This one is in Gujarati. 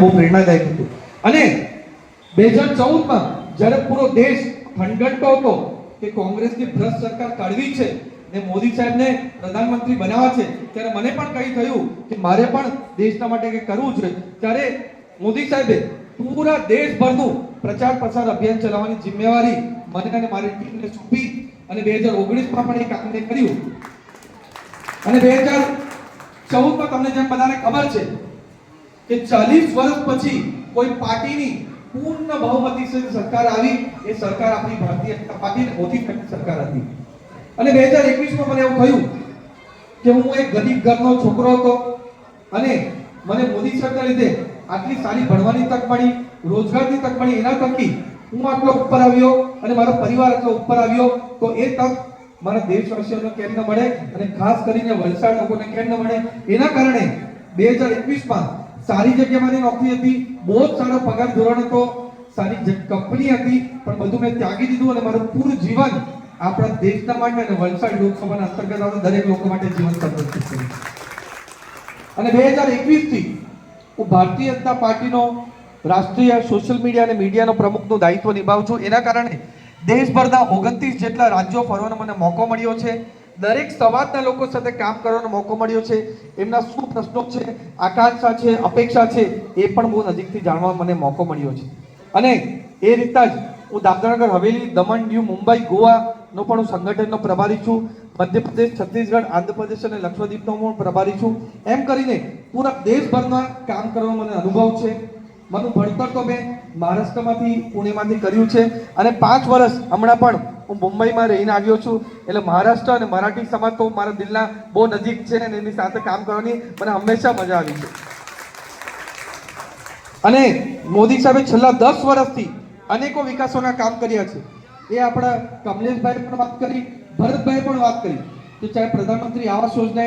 બહુ પ્રેરણાદાયક હતું. અને બે હજાર ચૌદમાં જ્યારે પૂરો દેશ થનગનતો હતો કે કોંગ્રેસની ભ્રષ્ટ સરકાર કાઢવી છે ને મોદી સાહેબને પ્રધાનમંત્રી બનાવવા છે, ત્યારે મને પણ કઈ થયું કે મારે પણ દેશના માટે કંઈક કરવું છે ત્યારે મોદી સાહેબે પૂરા દેશભરનું પ્રચાર પ્રસાર અભિયાન ચલાવવાની જિમ્મેવારી મને અને મારી ટીમને સોંપી અને બે હજાર ઓગણીસમાં પણ એ કામને કર્યું. અને બે હજાર ચૌદમાં તમને જેમ બધાને ખબર છે કે ચાલીસ વર્ષ પછી કોઈ પાર્ટીની પૂર્ણ બહુમતી સુધી સરકાર આવી, એ સરકાર આપણી ભારતીય જનતા પાર્ટી મોટી સરકાર હતી. અને બે હજાર એકવીસમાં મને એવું થયું કે હું એક ગરીબ ઘરનો છોકરો હતો અને મને મોદી સરકાર લીધે આટલી સારી ભણવાની તક મળી, રોજગારની તક મળી, એના થકી હું આટલો ઉપર આવ્યો અને મારો પરિવાર આટલો ઉપર આવ્યો, તો એ તક મારા દેશવાસીઓને કેમ ન મળે? અને ખાસ કરીને વલસાડ લોકોને કેમ ન મળે? એના કારણે બે હજાર એકવીસમાં સારી જગ્યામાં મારી નોકરી હતી, બહુ જ સારો પગાર ધોરણ હતો, સારી કંપની હતી, પણ બધું મેં ત્યાગી દીધું અને મારું પૂરું જીવન આપણા દેશના માટે અને વલસાડ લોકસભાના અંતર્ગત આવતા દરેક લોકો માટે જીવન સમર્પિત કર્યું અને બે હજાર એકવીસથી હું ભારતીય જનતા પાર્ટીનો રાષ્ટ્રીય સોશિયલ મીડિયા અને મીડિયાનો પ્રમુખનું દાયિત્વ નિભાવું છું. એના કારણે દેશભરના ઓગણત્રીસ જેટલા રાજ્યો ફરવાનો મને મોકો મળ્યો છે. દરેક સમાજના લોકો સાથે કામ કરવાનો મોકો મળ્યો છે. એમના શું પ્રશ્નો છે, આકાંક્ષા છે, અપેક્ષા છે, એ પણ બહુ નજીકથી જાણવા મને મોકો મળ્યો છે. અને એ રીતના જ હું દાદરાનગર હવેલી, દમણ, દીવ, મુંબઈ, ગોવાનો પણ હું સંગઠનનો પ્રભારી છું. મધ્યપ્રદેશ, છત્તીસગઢ, આંધ્રપ્રદેશ અને લક્ષદ્વીપનો પણ પ્રભારી છું. એમ કરીને પૂરા દેશભરમાં કામ કરવાનો મને અનુભવ છે. મારું ભણતર તો મેં મહારાષ્ટ્રમાંથી પુણેમાંથી કર્યું છે. અને પાંચ વર્ષ હમણાં પણ હું મુંબઈમાં રહીને આવ્યો છું. એટલે મહારાષ્ટ્ર અને મરાઠી સમાજ તો મારા દિલના બહુ નજીક છે અને એની સાથે કામ કરવાની મને હંમેશા મજા આવી છે. અને મોદી સાહેબે છેલ્લા દસ વર્ષથી અનેકો વિકાસોના કામ કર્યા છે. એ આપણા કમલેશભાઈ પણ વાત કરી, ભરતભાઈ પણ વાત કરી. તો ચાહે પ્રધાનમંત્રી આવાસ યોજના